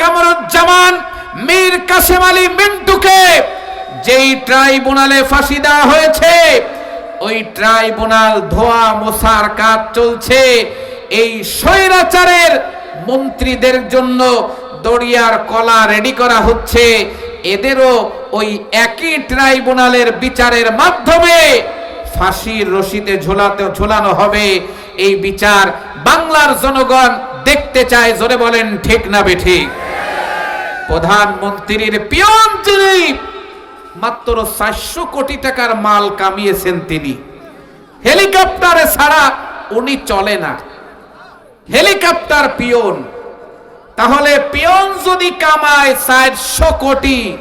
কামরুজ্জামান, মীর কাসেম আলী মিন্টুকে যেই ট্রাইব্যুনালে ফাঁসি দেওয়া হয়েছে, ওই ট্রাইব্যুনাল ধোয়া মোছার কাজ চলছে। এই স্বৈরাচারের মন্ত্রীদের জন্য দড়িয়ার কলা রেডি করা হচ্ছে। এদেরও ওই একই ট্রাইব্যুনালের বিচারের মাধ্যমে ফাঁসির রশিতে ঝোলাতে ঝোলানো হবে। এই বিচার বাংলার জনগণ দেখতে চায়, জোরে বলেন, ঠিক না বেঠিক প্রধানমন্ত্রীর পিয়ন যিনি, মাত্র চারশো কোটি টাকার মাল কামিয়েছেন তিনি। হেলিকপ্টারে ছাড়া উনি চলে না। Helicopter peon. তাহলে পিয়ন যদি কামায় চারশো কোটি,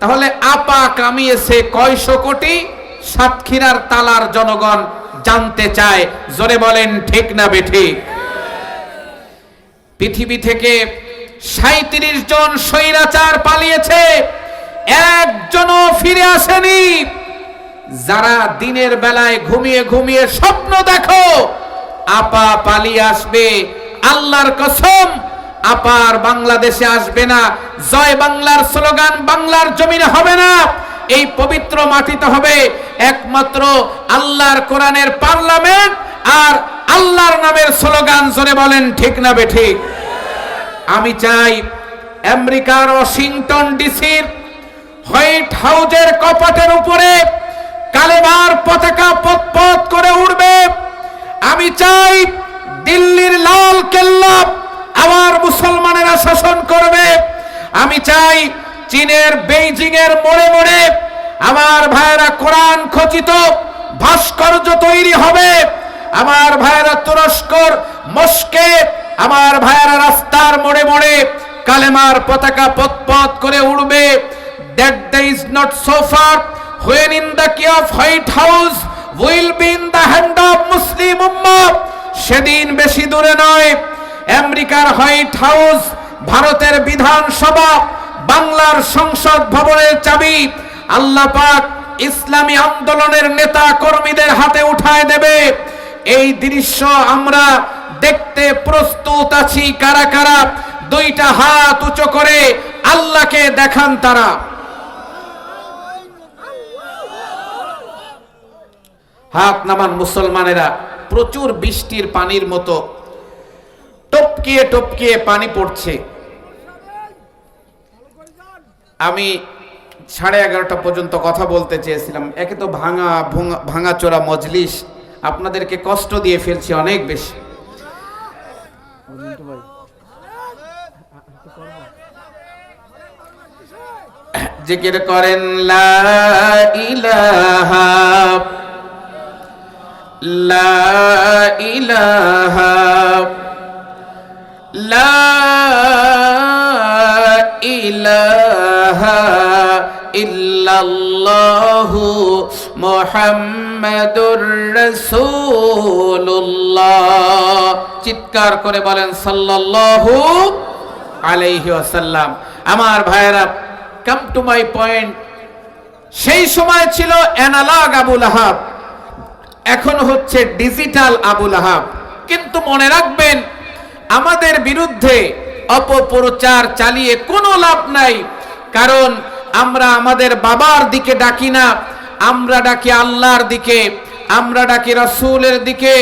তাহলে আপা কামিয়েছে কয়শো কোটি? সাতক্ষীরার তালার জনগণ জানতে চায়, জোরে বলেন, ঠিক না বেঠিক পৃথিবী থেকে সাঁত্রিশ জন স্বৈরাচার পালিয়েছে, একজনও ফিরে আসেনি। যারা দিনের বেলায় ঘুমিয়ে ঘুমিয়ে স্বপ্ন দেখো, আপা পালিয়ে আসবে, আল্লাহর কসম, আপার বাংলাদেশে আসবে না, জয় বাংলার স্লোগান বাংলার জমিনে হবে না। এই পবিত্র মাটিতে হবে একমাত্র আল্লাহর কোরআনের পার্লামেন্ট আর আল্লাহর নামের স্লোগান জোরে বলেন, ঠিক না বে ঠিক? আমি চাই আমেরিকার ওয়াশিংটন ডিসির হোয়াইট হাউজের কপাটের উপরে কালেমার পতাকা পথ করে উঠবে আমি চাই দিল্লির লাল কেল্লা আবার মুসলমানেরা শাসন করবে। আমি চাই চীনের বেইজিং এর মোড়ে মোড়ে আমার ভাইয়েরা কোরআন খচিত ভাস্কর্য তৈরি হবে। আমার ভাইয়েরা তুরস্কর মস্কে, আমার ভাইয়েরা রাস্তার মোড়ে মোড়ে কালেমার পতাকা পথ করে উড়বে। That day is not so far when in the key of White House will be in the hand of Muslim Ummah. সেদিন বেশি দূরে নয়। আমেরিকার হোয়াইট হাউস ভারতের বিধানসভা বাংলার সংসদ ভবনের চাবি আল্লাহ পাক ইসলামী আন্দোলনের নেতা কর্মীদের হাতে উঠায় দেবে। এই দৃশ্য আমরা দেখতে প্রস্তুত আছি। কারা কারা? দুইটা হাত উঁচু করে আল্লাহকে দেখান তারা। হাত নামান মুসলমানেরা, প্রচুর বৃষ্টির পানির মতো টপকিয়ে টপকিয়ে পানি পড়ছে। আমি সাড়ে এগারোটা পর্যন্ত কথা বলতে চেয়েছিলাম। একে তো ভাঙা ভাঙা চোরা মজলিস। আপনাদেরকে কষ্ট দিয়ে ফেলছি অনেক বেশি। জিকির করেন, লা ইলাহা লা ইলাহা লা ইলাহা। ইল্লাল্লাহু মুহাম্মাদুর চিৎকার করে বলেন সাল্লাল্লাহু আলাইহি ওয়াসাল্লাম। আমার ভাইয়েরা কাম টু মাই পয়েন্ট সেই সময় ছিল অ্যানালগ আবুল আহাব এখন হচ্ছে ডিজিটাল আবুল আহাব কিন্তু মনে রাখবেন, আমাদের বিরুদ্ধে অপপ্রচার চালিয়ে কোনো লাভ নাই। কারণ আমরা আমাদের বাবার দিকে ডাকি না, আমরা ডাকি আল্লাহর দিকে, আমরা ডাকি রসুলের দিকে,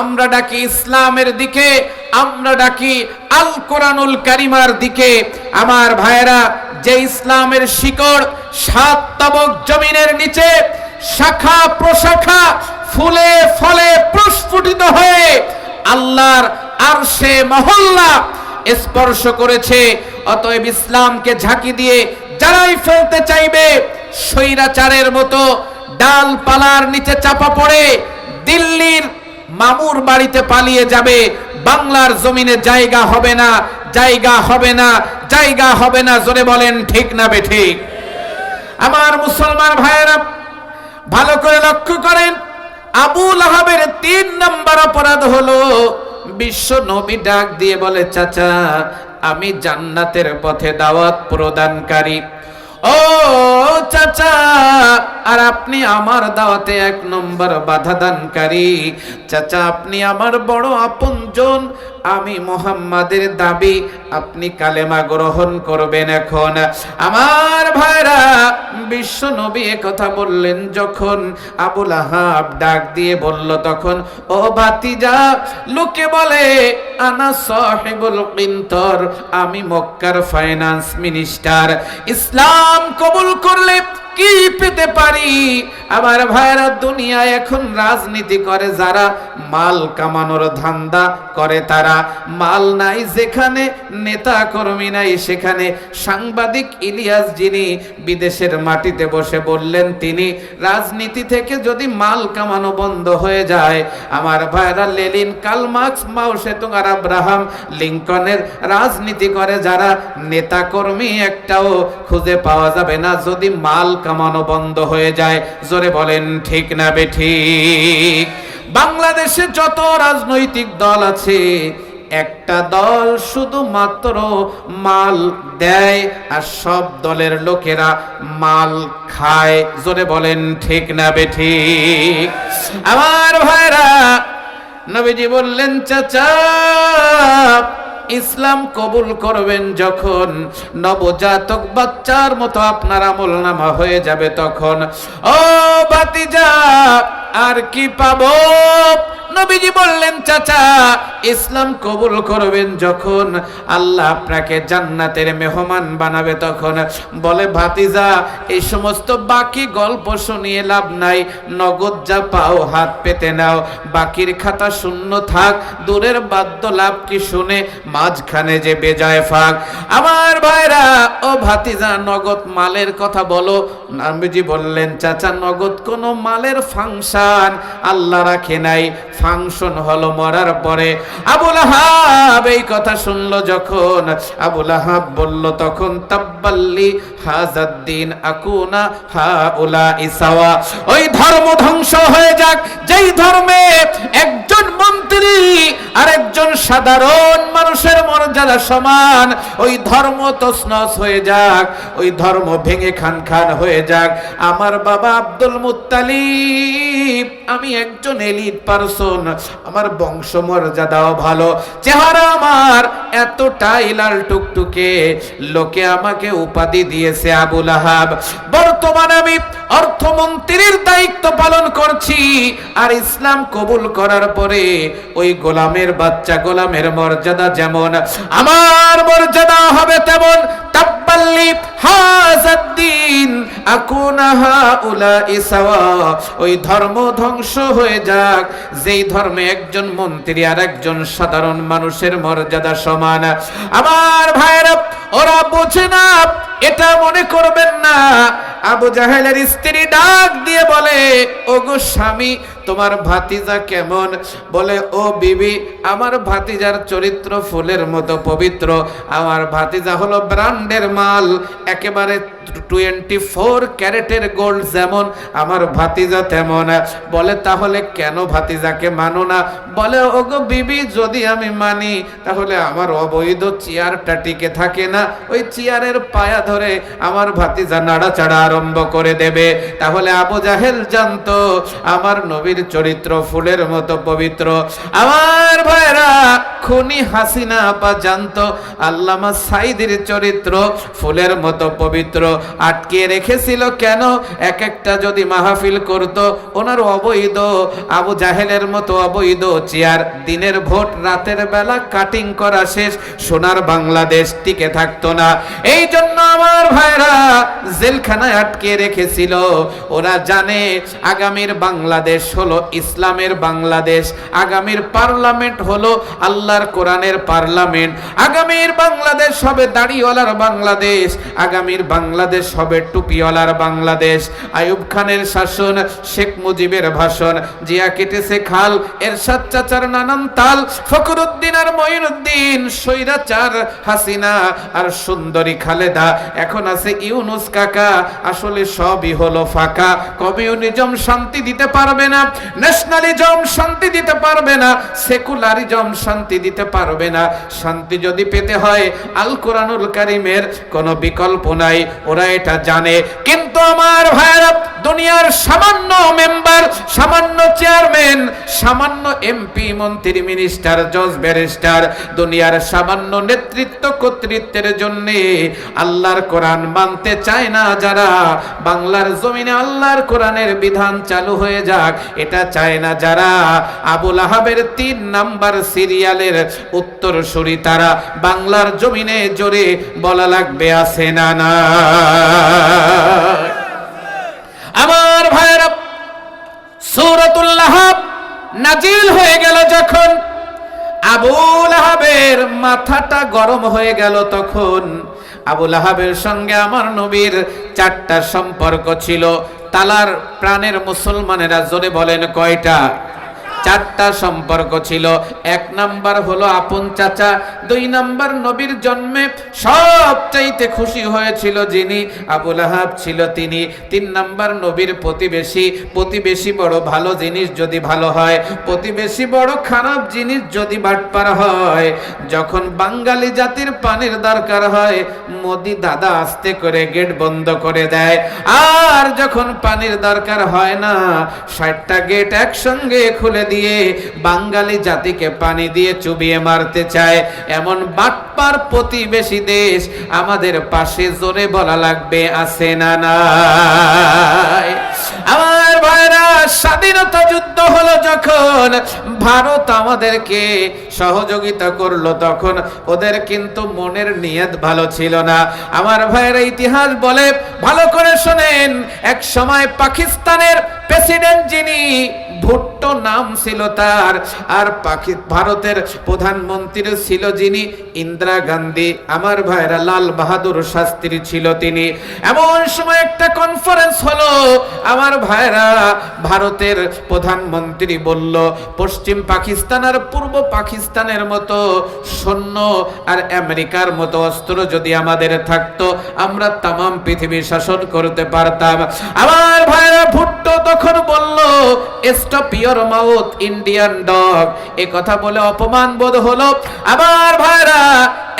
আমরা ডাকি ইসলামের দিকে, আমরা ডাকি আল কোরআনুল কারিমার দিকে। আমার ভাইয়েরা, যে ইসলামের শিকড় সাত তবক জমিনের নিচে শাখা প্রশাখা ফুলে ফলে প্রস্ফুটিত হয়ে আল্লাহর আরশে মহল্লা স্পর্শ করেছে। অতএব ইসলামকে ঝাঁকি দিয়ে যারাই ফেলতে চাইবে। স্বৈরাচারের মতো ডালপালার নিচে চাপা পড়ে দিল্লির মামুর বাড়িতে পালিয়ে যাবে। বাংলার জমিনে জায়গা হবে না, জায়গা হবে না, জায়গা হবে না। জোরে বলেন, ঠিক না বে ঠিক? আমার মুসলমান ভাইয়েরা, ভালো করে লক্ষ্য করেন। আবুল আহাবের তিন নাম্বার অপরাধ হলো বিশ্ব নবী ডাক দিয়ে বলে, চাচা, আমি জান্নাতের পথে দাওয়াত প্রদানকারী। ও চাচা, আর আপনি আমার দাওয়াতে এক নম্বর বাধা দানকারী। চাচা, আপনি আমার বড় আপনজন। আমি মোহাম্মদের দাবি, আপনি কালেমা গ্রহণ করবেন এখন। আমার ভাইরা, বিশ্ব নবী কথা বললেন যখন আবুল আহাব ডাক দিয়ে বলল তখন, ও ভাতিজা, লোকে বলে, আনা সাহেবুল কিন্তর, আমি মক্কার ফাইনান্স মিনিস্টার ইসলাম কবুল করলে কি পেতে পারি? আমার ভাইরা দুনিয়া এখন রাজনীতি করে, যারা মাল কামানোর ধান্দা করে তারা। মাল নাই, যেখানে নেতা কর্মী নাই, সেখানে সাংবাদিক ইলিয়াস যিনি বিদেশের মাটিতে বসে বললেন, তিনি, রাজনীতি থেকে যদি মাল কামানো বন্ধ হয়ে যায়, আমার ভাইরা Lenin Karl Marx Mao Zedong আর আব্রাহাম লিঙ্কনের রাজনীতি করে, যারা নেতা কর্মী একটাও খুঁজে পাওয়া যাবে না। যদি মাল কামানো বন্ধ হয়ে যায়। জোরে বলেন, ঠিক না বেঠিক বাংলাদেশে যত রাজনৈতিক দল আছে, একটা দল শুধুমাত্র মাল দেয় আর সব দলের লোকেরা মাল খায়। জোরে বলেন, ঠিক না বেঠিক আমার ভাইরা, নবীজি বললেন, চাচা ইসলাম কবুল করবেন যখন নবজাতক বাচ্চার মতো আপনার আমল নামা হয়ে যাবে তখন। ও বাতিজা আর কি পাবো? নবীজি বললেন, চাচা, ইসলাম কবুল করবেন যখন আল্লাহ আপনাকে জান্নাতের মেহমান বানাবে তখন। বলে, ভাতিজা, এই সমস্ত বাকি গল্প শুনিয়ে লাভ নাই। নগদ যা পাও হাত পেতে নাও। বাকির খাতা শূন্য থাক। দূরের বাদ্য লাভ কি শুনে মাঝখানে যে বেজায় ফাঁক। আমার ভাইরা, ও ভাতিজা, নগদ মালের কথা বলো। নবীজি বললেন, চাচা, নগদ কোনো মালের ফাংশন আল্লাহ রাখে নাই, ফাংশন হলো মরার পরে। আবুল আহাব এই কথা শুনলো যখন। আবুল আহাব বলল, তখন তাব্বাল্লি হাজাদ্দিন আকুনা হা উলা ইসাওয়া ওই ধর্ম ধ্বংস হয়ে যাক, যেই ধর্মে একজন মন্ত্রী আর একজন সাধারণ মানুষের মর্যাদা সমান, ওই ধর্ম তসনস হয়ে যাক, ওই ধর্ম ভেঙে খান খান হয়ে যাক। আমার বাবা আব্দুল মুত্তালিব। আমি একজন এলিট পারসন। আমার বংশ মর্যাদাও ভালো। চেহারা আমার এতটাই লাল টুকটুকে। লোকে আমাকে উপাধি দিয়েছে আবুল আহাব। বর্তমানে আমি অর্থমন্ত্রীর দায়িত্ব পালন করছি। আর ইসলাম কবুল করার পরে ওই গোলামের বাচ্চা গোলামের মর্যাদা যেমন, আমার মর্যাদা হবে তেমন। তাব্বাল্লি হাজাদ্দিন আকুনাহা ওই ধর্ম ধ্বংস হয়ে যাক। যেই ধর্মে একজন মন্ত্রী আর একজন সাধারণ মানুষের মর্যাদা সমান। আমার ভাইরা ওরা বুঝে না এটা মনে করবেন না। আবু জাহেলের স্ত্রী ডাক দিয়ে বলে ও গো স্বামী, তোমার ভাতিজা কেমন? বলে, ও বিবি, আমার ভাতিজার চরিত্র ফুলের মতো পবিত্র। আমার ভাতিজা হলো ব্রান্ডের মাল, একেবারে টোয়েন্টি ফোর ক্যারেটের গোল্ড যেমন আমার ভাতিজা তেমন। বলে, তাহলে কেন ভাতিজাকে মানো না? বলে, ওগো বিবি, যদি আমি মানি, তাহলে আমার অবৈধ চেয়ারটা টিকে থাকে না। ওই চেয়ারের পায়া ধরে আমার ভাতিজা নাড়াচাড়া আরম্ভ করে দেবে। তাহলে আবু জাহেল জানতো, আমার নবীর চরিত্র ফুলের মতো পবিত্র। আমার ভাইরা খুনি হাসিনা আপা জানতো, আল্লামা সাইদির চরিত্র ফুলের মতো পবিত্র। আটকে রেখেছিল কেন? এক একটা যদি মাহফিল করত ওনার অবৈধ। আবু জাহেলের মতো অবৈধ চেয়ার, দিনের ভোট, রাতের বেলা কাটিং করা শেষ, সোনার বাংলাদেশ টিকে থাকতো না। এই জন্য আমার ভাইরা জেলখানায় আটকে রেখেছিল। ওরা জানে আগামীর বাংলাদেশ হলো ইসলামের বাংলাদেশ, আগামীর পার্লামেন্ট হলো আল্লাহর কোরআনের পার্লামেন্ট। আগামীর বাংলাদেশ হবে দাড়িওয়ালার বাংলাদেশ, আগামীর বাংলাদেশ হবে টুপিওয়ালার বাংলাদেশ। আয়ুব খানের শাসন, শেখ মুজিবের ভাষণ, জিয়া কেটেছে খাল, এরশাদ চাচার নানান তাল, ফখরুদ্দিন আর মঈনুদ্দিন সৈরাচার হাসিনা আর সুন্দরী খালেদা। এখন আছে ইউনুস কাকা, আসলে সবই হলো ফাঁকা। কমিউনিজম শান্তি দিতে পারবে না? ন্যাশনালিজম শান্তি দিতে পারবে না? সেকুলারিজম শান্তি দিতে পারবে না? শান্তি যদি পেতে হয়, আল কোরআনুল কারিমের কোনো বিকল্প নাই। ওরা এটা জানে। কিন্তু আমার ভাইয়েরা দুনিয়ার সামান্য মেম্বার, সামান্য চেয়ারম্যান, সামান্য এমপি, মন্ত্রী, মিনিস্টার, জজ, ব্যারিস্টার, দুনিয়ার সামান্য নেতৃত্ব, কর্তৃত্বের জন্য আল্লাহর কোরআন মানতে চায় না যারা। বাংলার জমিনে আল্লাহর কোরআনের বিধান চালু হয়ে যাক, এটা চায় না যারা। আবুল আহাবের তিন নাম্বার সিরিয়ালের উত্তর সরি তারা। বাংলার জমিনে জোরে বলা লাগবে, আছে না না। আমার ভাইয়েরা সূরাতুল্লাহ নাজিল হয়ে গেল যখন আবুল আহাবের মাথাটা গরম হয়ে গেল তখন। আবুল আহাবের সঙ্গে আমার নবীর চারটা সম্পর্ক ছিল। তালার প্রাণের মুসলমানেরা জোরে বলেন, কয়টা? চারটা সম্পর্ক ছিল। এক নাম্বার হলো আপন চাচা, দুই নাম্বার নবীর জন্মে সবচাইতে খুশি হয়েছিল যিনি, আবুল আহাব ছিল তিনি। তিন নাম্বার নবীর প্রতিবেশী প্রতিবেশী বড় ভালো জিনিস যদি ভালো হয়, প্রতিবেশী বড় খারাপ জিনিস যদি বাটপার হয়, যখন বাঙালি জাতির পানির দরকার হয়, মোদি দাদা আস্তে করে গেট বন্ধ করে দেয়। আর যখন পানির দরকার হয় না, ষাটটা গেট একসঙ্গে খুলে দিয়ে বাঙালি জাতিকে পানি দিয়ে চুবিয়ে মারতে চায়। এমন বাটপার প্রতিবেশী দেশ আমাদের পাশে জোরে বলা লাগবে, আছে না আমার ভাইরা, স্বাধীনতা যুদ্ধ হলো যখন ভারত আমাদেরকে সহযোগিতা করল, তখন ওদের কিন্তু মনের নিয়ত ভালো ছিল না। আমার ভাইয়েরা, ইতিহাস বলে, ভালো করে শোনেন, এক সময় পাকিস্তানের প্রেসিডেন্ট যিনি ভুট্টো নাম ছিল তার। আর পাকি ভারতের প্রধানমন্ত্রী ছিল যিনি ইন্দিরা গান্ধী। আমার ভাইরা লাল বাহাদুর শাস্ত্রী ছিল তিনি। এমন সময় একটা কনফারেন্স হলো। আমার ভাইরা ভারতের প্রধানমন্ত্রী বলল, পশ্চিম পাকিস্তান আর পূর্ব পাকিস্তানের মতো সৈন্য আর আমেরিকার মতো অস্ত্র যদি আমাদের থাকতো, আমরা তাম পৃথিবী শাসন করতে পারতাম। আমার ভাইরা ভুট্টো তখন বলল stop pure mouth Indian dog. এ কথা বলে অপমান বোধ হলো। আবার ভাইরা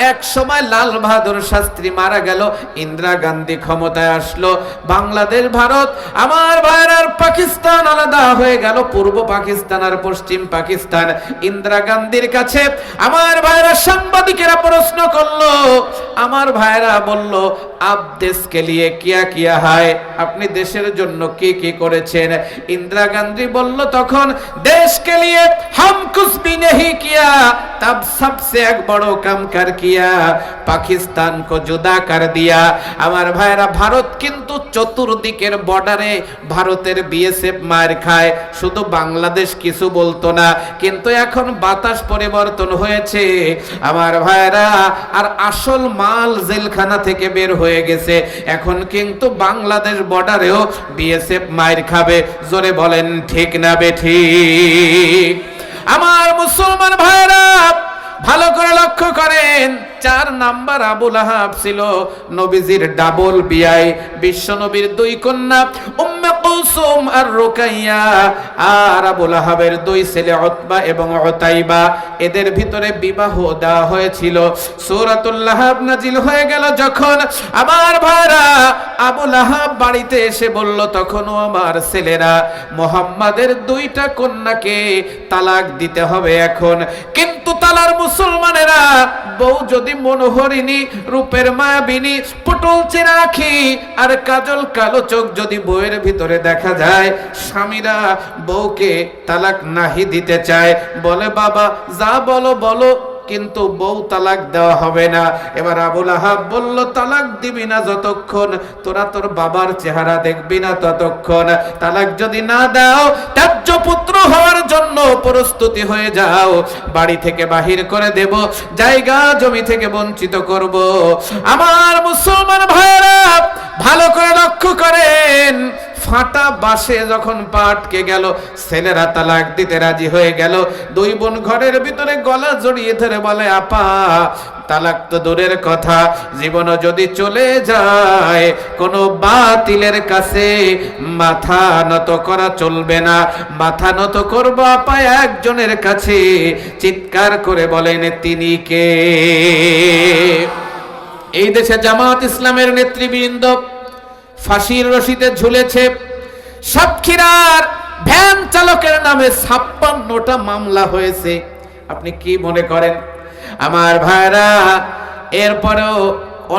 এক সময় লাল বাহাদুর শাস্ত্রী মারা গেল, ইন্দিরা গান্ধী ক্ষমতায় আসলো। বাংলাদেশ, ভারত, আমার ভাইয়ের আর পাকিস্তান আলাদা হয়ে গেল। পূর্ব পাকিস্তান আর পশ্চিম পাকিস্তান। ইন্দিরা গান্ধীর কাছে আমার ভাইয়েরা সাংবাদিকেরা প্রশ্ন করল, আমার ভাইয়েরা বলল, আপ দেশকে লিয়ে কিয়া কিয়া হয়? আপনি দেশের জন্য কি কি করেছেন? ইন্দিরা গান্ধী বলল, তখন দেশকে লিয়ে হাম কুছ ভি নেহি কিয়া, তব সবসে এক বড় কাম কর কি किया পাকিস্তান কো জুদা কর দিয়া। আমার ভাইরা, ভারত কিন্তু চতুর্দিকের বর্ডারে ভারতের বিএসএফ মার খায়। শুধু বাংলাদেশ কিছু বলতো না, কিন্তু এখন বাতাস পরিবর্তন হয়েছে। আমার ভাইরা, আর আসল মাল জেলখানা থেকে বের হয়ে গেছে। এখন কিন্তু বাংলাদেশ বর্ডারেও বিএসএফ মার খাবে। জোরে বলেন, ঠিক না বেঠিক আমার মুসলমান ভাইরা ভালো করে লক্ষ্য করেন। চার নাম্বার আবুল আহাব ছিল নবীজির ডাবল বিয়াই বিশ্ব নবীর দুই কন্যা, উম্মে কুলসুম আর রুকাইয়া। আর আবুল আহাবের দুই ছেলে উতবা এবং উতাইবা। এদের ভিতরে বিবাহ দেওয়া হয়েছিল। সূরাতুল আহাব নাজিল হয়ে গেল যখন আমার ভাইরা আবুল আহাব বাড়িতে এসে বলল, তখনও আমার ছেলেরা মোহাম্মদের দুইটা কন্যাকে তালাক দিতে হবে এখন। কিন্তু তালার মুসলমানেরা বউ যদি মনোহরিণী রূপের মায়াবিনী পটল চেনা রাখি, আর কাজল কালো চোখ যদি বইয়ের ভিতরে দেখা যায়, স্বামীরা বউকে তালাক নাহি দিতে চায়। বলে বাবা, যা বলো বলো কিন্তু বউ তালাক দেওয়া হবে না। এবার আবুল আহাব বলল, তালাক দিবি না যতক্ষণ, তোরা তোর বাবার চেহারা দেখবি না ততক্ষণ। তালাক যদি না দাও, ত্যায্য পুত্র হওয়ার জন্য প্রস্তুতি হয়ে যাও। বাড়ি থেকে বাহির করে দেব, জায়গা জমি থেকে বঞ্চিত করব। আমার মুসলমান ভাইরা ভালো করে লক্ষ্য করেন ফাটা বাসে যখন পাটকে গেল, ছেলেরা তালাক দিতে রাজি হয়ে গেল। দুই বোন ঘরের ভিতরে গলা জড়িয়ে ধরে বলে, আপা, তালাক তো দূরের কথা, জীবনও যদি চলে যায়, কোনো বাতিলের কাছে মাথা নত করা চলবে না। মাথা নত করব আপা একজনের কাছে। চিৎকার করে বলেন, তিনি কে? এই দেশে জামাত ইসলামের নেতৃবৃন্দ ফাঁসির রশিতে ঝুলেছে সাতক্ষীরার ভ্যান চালকের নামে ছাপ্পান্নটা মামলা হয়েছে। আপনি কি মনে করেন? আমার ভাইরা, এরপরেও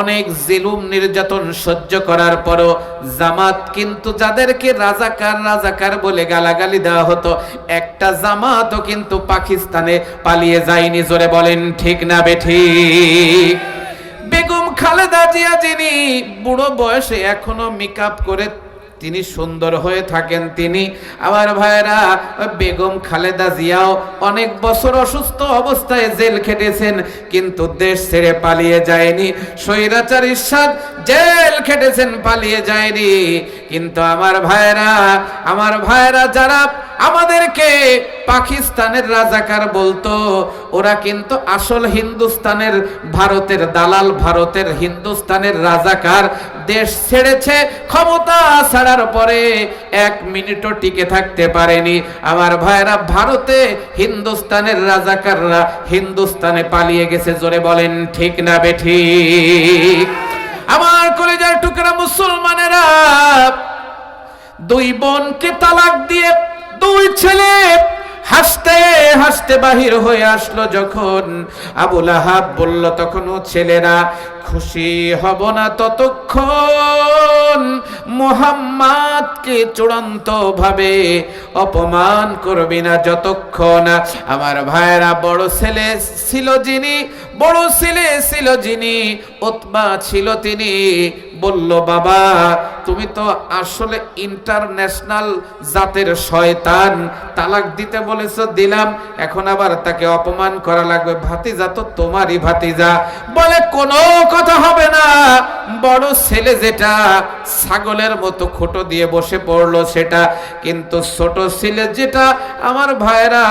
অনেক জেলুম নির্যাতন সহ্য করার পরও জামাত কিন্তু যাদেরকে রাজাকার রাজাকার বলে গালাগালি দেওয়া হতো, একটা জামাতও কিন্তু পাকিস্তানে পালিয়ে যায়নি। জোরে বলেন, ঠিক না বেঠিক খালেদা জিয়া যিনি বুড়ো বয়সে এখনও মেকআপ করে তিনি সুন্দর হয়ে থাকেন তিনি। আমার ভাইরা বেগম খালেদা জিয়াও অনেক বছর অসুস্থ অবস্থায় জেল খেটেছেন, কিন্তু দেশ ছেড়ে পালিয়ে যায়নি। স্বৈরাচার ইরশাদ জেল খেটেছেন, পালিয়ে যায়নি। কিন্তু আমার ভাইরা আমার ভাইরা যারা আমাদেরকে পাকিস্তানের রাজাকার বলতো, ওরা কিন্তু আসল হিন্দুস্তানের ভারতের দালাল, ভারতের হিন্দুস্তানের রাজাকার। দেশ ছেড়েছে, ক্ষমতা ছাড়ার পরে এক মিনিটও টিকে থাকতে পারেনি। আমার ভাইরা ভারতে হিন্দুস্তানের রাজাকাররা হিন্দুস্তানে পালিয়ে গেছে, জোরে বলেন, ঠিক না বেঠি আমার করে কলেজার টুকরা মুসলমানেরা দুই বোনকে তালাক দিয়ে দুই ছেলে হাসতে হাসতে বাহির হয়ে আসলো যখন আবুল আহাব বলল তখন ছেলেরা খুশি হব না ততক্ষণ। মোহাম্মদকে চূড়ান্ত ভাবে অপমান করবি না যতক্ষণ। আমার ভাইয়েরা, বড় ছেলে ছিল যিনি, বড় ছেলে ছিল যিনি ওতবা ছিল তিনি। বলল, বাবা, তুমি তো আসলে ইন্টারন্যাশনাল জাতের শয়তান। তালাক দিতে বলেছ, দিলাম। এখন আবার তাকে অপমান করা লাগবে। ভাতিজা তো তোমারই ভাতিজা। বলে কোনো কথা হবে না। বড় ছেলে যেটা, ছাগলের মতো খোটো দিয়ে বসে পড়ল সেটা। কিন্তু ছোট ছেলে যেটা, আমার ভাইরা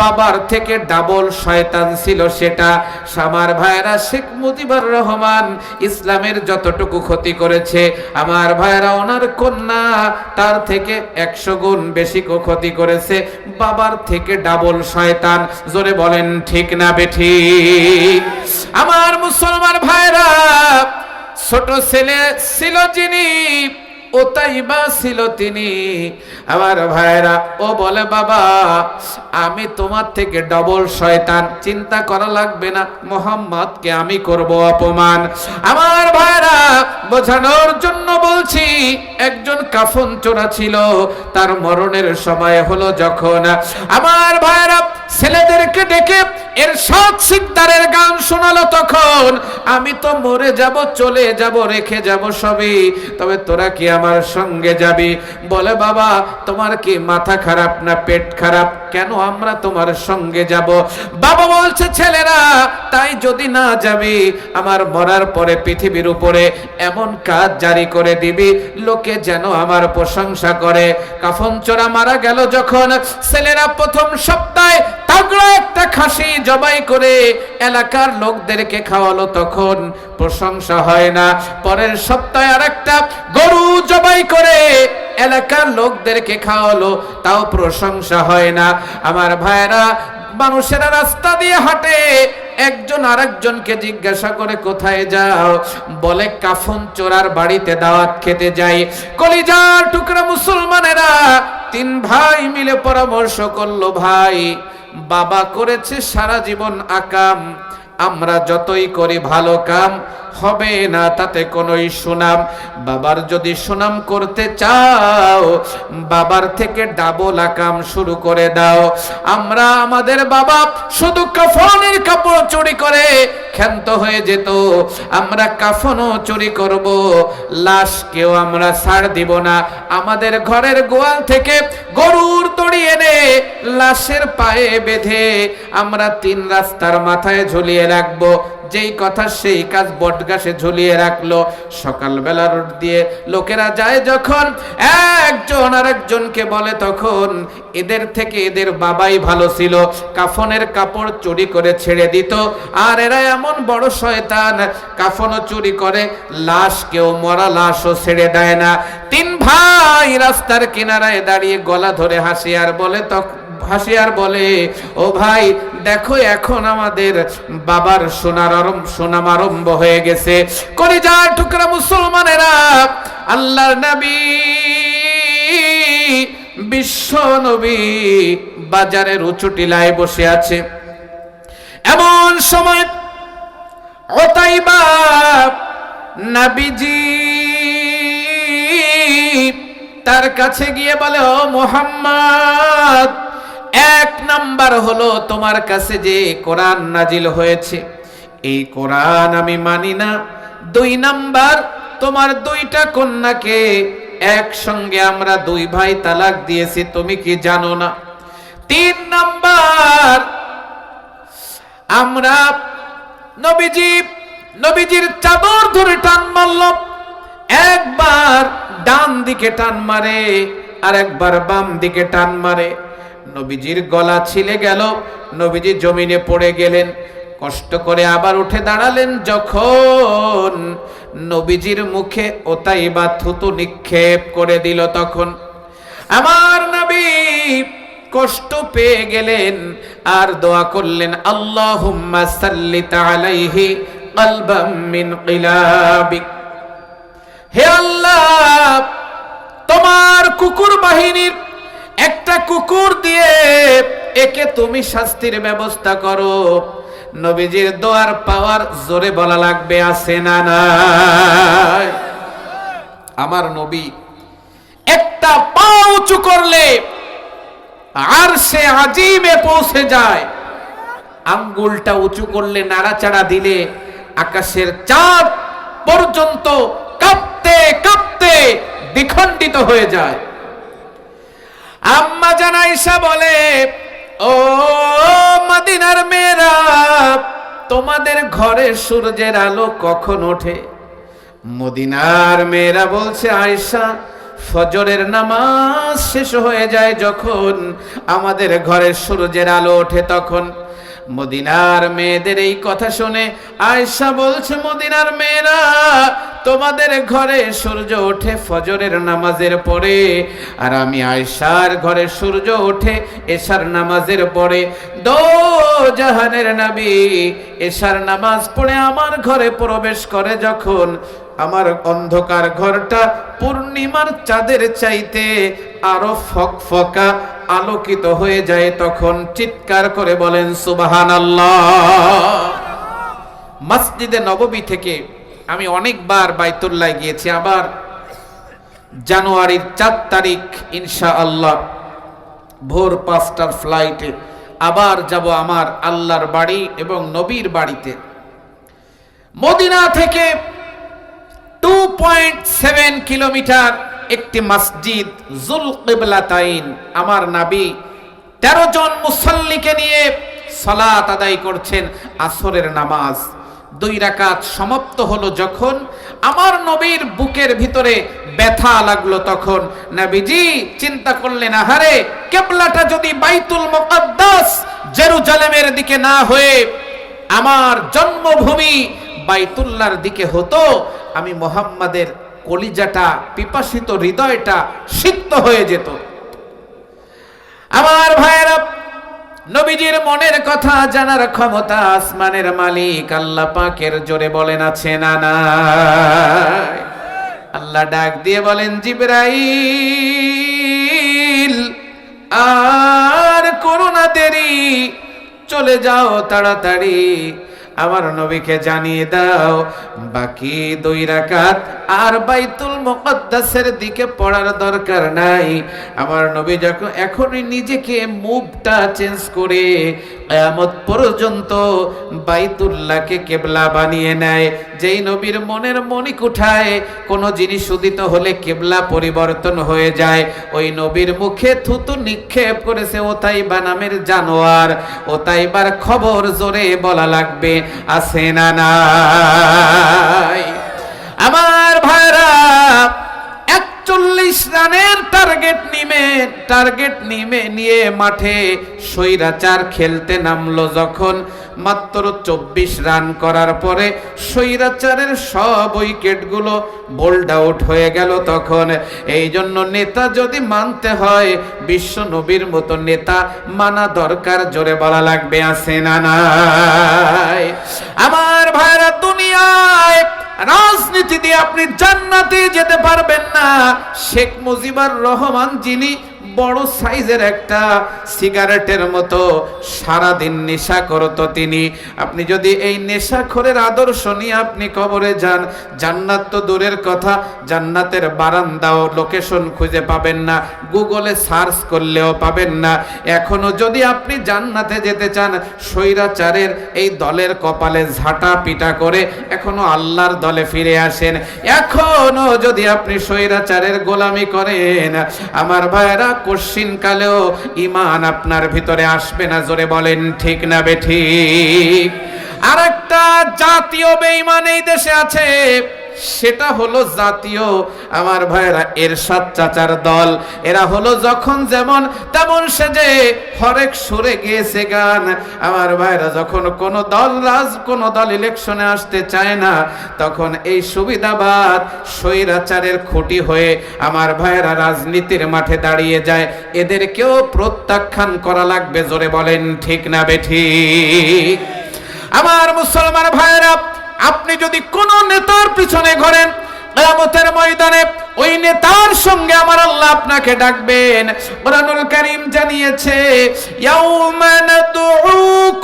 বাবার থেকে ডাবল শয়তান ছিল সেটা। আমার ভাইরা শেখ মুজিবুর রহমান, ইসলামের যতটুকু ক্ষতি করেছে। আমার ভাইরা ওনার কন্যা তার থেকে একশো গুণ বেশি ক্ষতি করেছে। বাবার থেকে ডাবল শয়তান। জোরে বলেন, ঠিক না বেঠি? আমার মুসলমান ভাইরা ছোট ছেলে ছিল যিনি ও তাই বা ছিল তিনি। আমার ভাইরা ও বলে, বাবা, আমি তোমার থেকে ডবল শয়তান। চিন্তা করা লাগবে না, মোহাম্মদকে আমি করব অপমান। আমার ভাইরা বোঝানোর জন্য বলছি, একজন কাফন চোরা ছিল, তার মরণের সময় হলো যখন। আমার ভাইরা ছেলেদেরকে ডেকে এর সৎ সিকদারের গান শোনালো তখন, আমি তো মরে যাব, চলে যাব, রেখে যাব সবই, তবে তোরা কি আমার সঙ্গে যাবি? বলে, বাবা, তোমার কি মাথা খারাপ না পেট খারাপ? কেন আমরা তোমার সঙ্গে যাব? বাবা বলছে, ছেলেরা, তাই যদি না যাবি, আমার মরার পরে পৃথিবীর উপরে এমন কাজ জারি করে দিবি, লোকে যেন আমার প্রশংসা করে। কাফন চোরা মারা গেল যখন, ছেলেরা প্রথম সপ্তাহে তাগড়া একটা খাসি জবাই করে এলাকার লোকদেরকে খাওয়ালো তখন। প্রশংসা হয় না। পরের সপ্তাহে আর একটা গরু জবাই করে এলাকার লোকদেরকে খাওয়ালো, তাও প্রশংসা হয় না। আমার ভাইরা মানুষেরা রাস্তা দিয়ে হাঁটে, একজন আরেকজনকে জিজ্ঞাসা করে, কোথায় যাও? বলে, কাফন চোরার বাড়িতে দাওয়াত খেতে যাই। কলিজার টুকরা মুসলমানেরা তিন ভাই মিলে পরামর্শ করল, ভাই বাবা করেছে সারা জীবন আকাম। আমরা যতই করি ভালো কাম হবে না তাতে কোনোই সুনাম। বাবার যদি সুনাম করতে চাও, বাবার থেকে ডাবল আকাম শুরু করে দাও। আমরা আমাদের বাবা শুধু কাফনের কাপড় চুরি করে ক্ষান্ত হয়ে যেত। আমরা কাফনও চুরি করব। লাশকেও আমরা ছাড় দিব না। আমাদের ঘরের গোয়াল থেকে গরুর দড়ি এনে লাশের পায়ে বেঁধে আমরা তিন রাস্তার মাথায় ঝুলিয়ে রাখব। যেই কথা সেই কাজ বটগাছে ঝুলিয়ে রাখল। সকালবেলা রোড দিয়ে লোকেরা যায় যখন একজন আরেকজনকে বলে তখন এদের থেকে এদের বাবাই ভালো ছিল। কাফনের কাপড় চুরি করে ছেড়ে দিত। আর এরা এমন বড় শয়তান, কাফনও চুরি করে, লাশ কেউ মরা লাশও ছেড়ে দেয় না। তিন ভাই রাস্তার কিনারায় দাঁড়িয়ে গলা ধরে হাসি আর বলে তখন হাসিয়ার বলে, ও ভাই, দেখো এখন আমাদের বাবার সোনার আরম্ভ, সোনাম আরম্ভ হয়ে গেছে। কলিজার টুকরা মুসলমানেরা, আল্লাহর নবী, বিশ্ব নবী বাজারের উঁচু টিলায় বসে আছে। এমন সময় ওতাইবা নাবিজি তার কাছে গিয়ে বলে, ও মোহাম্মদ, এক নাম্বার হলো তোমার কাছে যে কোরআন নাজিল হয়েছে। এই কোরআন আমি মানি না। দুই নাম্বার, তোমার দুইটা কন্যাকে একসঙ্গে আমরা দুই ভাই তালাক দিয়েছি, তুমি কি জানো না? তিন নাম্বার, আমরা নবীজি, নবীজির চাদর ধরে টান মারল। একবার ডান দিকে টান মারে, আর একবার বাম দিকে টান মারে। নবীজির গলা ছিলে গেল, নবীজি জমিনে পড়ে গেলেন। কষ্ট করে আবার উঠে দাঁড়ালেন যখন নবীজির মুখে ওতাই বা থুতু নিক্ষেপ করে দিল তখন। আমার নবী কষ্ট পেয়ে গেলেন আর দোয়া করলেন সাল্লিত আলাইহি মিন কিলাবিক। হে আল্লাহ, তোমার কুকুর বাহিনীর একটা কুকুর দিয়ে একে তুমি শাস্তির ব্যবস্থা করো। নবীজির দোয়ার পাওয়ার জোরে বলা লাগবে, আছে না আমার নবী একটা পা উঁচু করলে আর সে আজিমে পৌঁছে যায়। আঙ্গুলটা উঁচু করলে নাড়াচাড়া দিলে আকাশের চাঁদ পর্যন্ত কাঁপতে কাঁপতে দ্বিখণ্ডিত হয়ে যায়। আম্মা জানাইসা বলে ও মদিনার মেয়েরা তোমাদের ঘরে সূর্যের আলো কখন ওঠে? মদিনার মেয়েরা বলছে আয়সা ফজরের নামাজ শেষ হয়ে যায় যখন আমাদের ঘরে সূর্যের আলো ওঠে তখন। মদিনার মেয়েদের এই কথা শুনে আয়সা বলছে, মদিনার মেয়েরা, তোমাদের ঘরে সূর্য ওঠে ফজরের নামাজের পরে, আর আমি আয়সার ঘরে সূর্য ওঠে এশার নামাজের পরে। দো জাহানের নবী এশার নামাজ পড়ে আমার ঘরে প্রবেশ করে যখন আমার অন্ধকার ঘরটা পূর্ণিমার চাঁদের চাইতে আরও ফকফকা আলোকিত হয়ে যায়, তখন চিৎকার করে বলেন সুবাহান মসজিদে নববী থেকে আমি অনেকবার বাইতুল্লাহ গিয়েছি, আবার জানুয়ারির চার তারিখ ইনশা আল্লাহ ভোর পাঁচটার ফ্লাইটে আবার যাব আমার আল্লাহর বাড়ি এবং নবীর বাড়িতে। মদিনা থেকে টু পয়েন্ট সেভেন কিলোমিটার একটি মসজিদ, জুল কিবলাতাইন। আমার নাবি তেরো জন মুসল্লিকে নিয়ে সালাত আদায় করছেন আসরের নামাজ। দুই রাকাত সমাপ্ত হলো যখন আমার নবীর বুকের ভিতরে ব্যথা লাগল তখন। নবীজি চিন্তা করলেন, আহারে, কেবলাটা যদি বাইতুল মুকদ্দাস জেরুজালেমের দিকে না হয়ে আমার জন্মভূমি বাইতুল্লার দিকে হতো, আমি মোহাম্মদের কলিজাটা, পিপাসিত হৃদয়টা সিক্ত হয়ে যেত। আমার ভাইয়েরা, নবীজির মনের কথা জানার ক্ষমতা আসমানের মালিক আল্লাহ পাকের জোরে বলেন, আছে না নাই? আল্লাহ ডাক দিয়ে বলেন, জিবরাইল, আর করোনা দেরি, চলে যাও তাড়াতাড়ি। আমার নবীকে জানিয়ে দাও। বাকি দুই রাকাত আর বাইতুল মুকদ্দাসের দিকে পড়ার দরকার নাই। আমার নবী যখন এখনই নিজেকে মুভটা চেঞ্জ করে কিয়ামত পর্যন্ত বাইতুল্লাহকে কেবলা বানিয়ে নেয়। যেই নবীর মনের মনিক উঠায় কোনো জিনিস উদিত হলে কেবলা পরিবর্তন হয়ে যায়। ওই নবীর মুখে থুতু নিক্ষেপ করেছে ওতাইবা নামের জানোয়ার। ওতাইবার খবর জোরে বলা লাগবে। আছে না নাই? আমার ভাইরা একচল্লিশ রানের টার্গেট নিমে টার্গেট নিমে নিয়ে মাঠে সৈরাচার খেলতে নামলো যখন। মাত্র চব্বিশ রান করার পরে সৈরাচারের সব উইকেটগুলো বোল্ড আউট হয়ে গেল তখন। এই জন্য নেতা যদি মানতে হয় বিশ্ব নবীর মতো নেতা মানা দরকার, জোরে বলা লাগবে, আছে না আমার ভাইরা দুনিয়ায় রাজনীতি আপনি জান্নাতে যেতে পারবেন না শেখ মুজিবুর রহমান যিনি বড় সাইজের একটা সিগারেটের মতো সারাদিন নেশা করতো তিনি। আপনি যদি এই নেশাখোরের আদর্শ নিয়ে আপনি কবরে যান, জান্নাত তো দূরের কথা, জান্নাতের বারান্দাও লোকেশন খুঁজে পাবেন না, গুগলে সার্চ করলেও পাবেন না। এখনও যদি আপনি জান্নাতে যেতে চান, স্বৈরাচারের এই দলের কপালে ঝাঁটা পিটা করে এখনও আল্লাহর দলে ফিরে আসেন। এখনও যদি আপনি স্বৈরাচারের গোলামি করেন, আমার ভাইয়েরা কশিন কালেও ইমান আপনার ভিতরে আসবে না, জোরে বলেন, ঠিক না বে ঠিক? আর একটা জাতীয় বেঈমান এই দেশে আছে। সেটা হলো জাতীয়। আমার ভাইরা এরশাদ চাচার দল, এরা হলো যখন যেমন তেমন সেজে হরেক সুরে গিয়েছে গান। আমার ভাইরা যখন কোন দল রাজ, কোন দল ইলেকশনে আসতে চায় না, তখন এই সুবিধাবাদ স্বৈরাচারের খুঁটি হয়ে আমার ভাইরা রাজনীতির মাঠে দাঁড়িয়ে যায়। এদেরকেও প্রত্যাখ্যান করা লাগবে, জোরে বলেন, ঠিক না বেঠিক আমার মুসলমান ভাইরা আপনি যদি কোন নেতার পিছনে ঘরেন কেয়ামতের ময়দানে ওই নেতার সঙ্গে আমার আল্লাহ আপনাকে ডাকবেন। কোরআনুল কারীম জানিয়েছে, ইয়াউমা নাদউ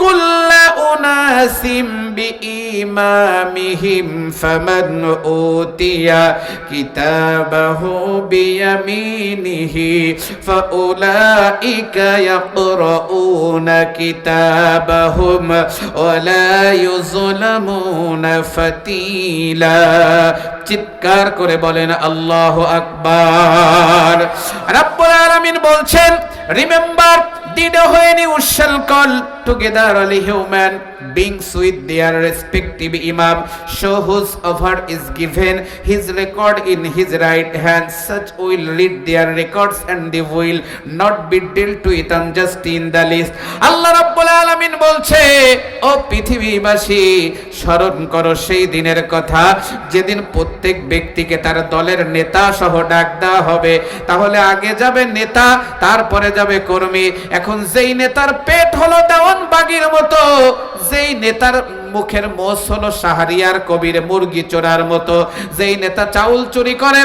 কুল্লা উনাসিম বিইমামিহিম ফামান উতিয়া কিতাবাহু বিয়ামিনিহি ফাউলাইকা ইয়াকরাউনা কিতাবাহুম ওয়ালা ইউজলামুনা ফাতিলা। চিৎকার করে বলেন, আল্লাহ আকবার। রাব্বুল আলামিন বলছেন, রিমেম্বার দিড হয়নি we shall call together all human beings with their respective imam show offer is given his record in his right hand such will read their records and they will not be dealt with unjust in the list আল্লাহ রাব্বুল আলামিন বলছে ও পৃথিবীবাসী স্মরণ করো সেই দিনের কথা যেদিন প্রত্যেক ব্যক্তিকে তার দলের নেতা সহ ডাক দেওয়া হবে তাহলে আগে যাবে নেতা তারপরে যাবে কর্মী এখন যেই নেতার পেট হলো দেওয়ান বাগির মতো যেই নেতার মুখের মোষ হলো সাহারিয়ার কবির মুরগি চোরার মতো, যেই নেতা চাউল চুরি করে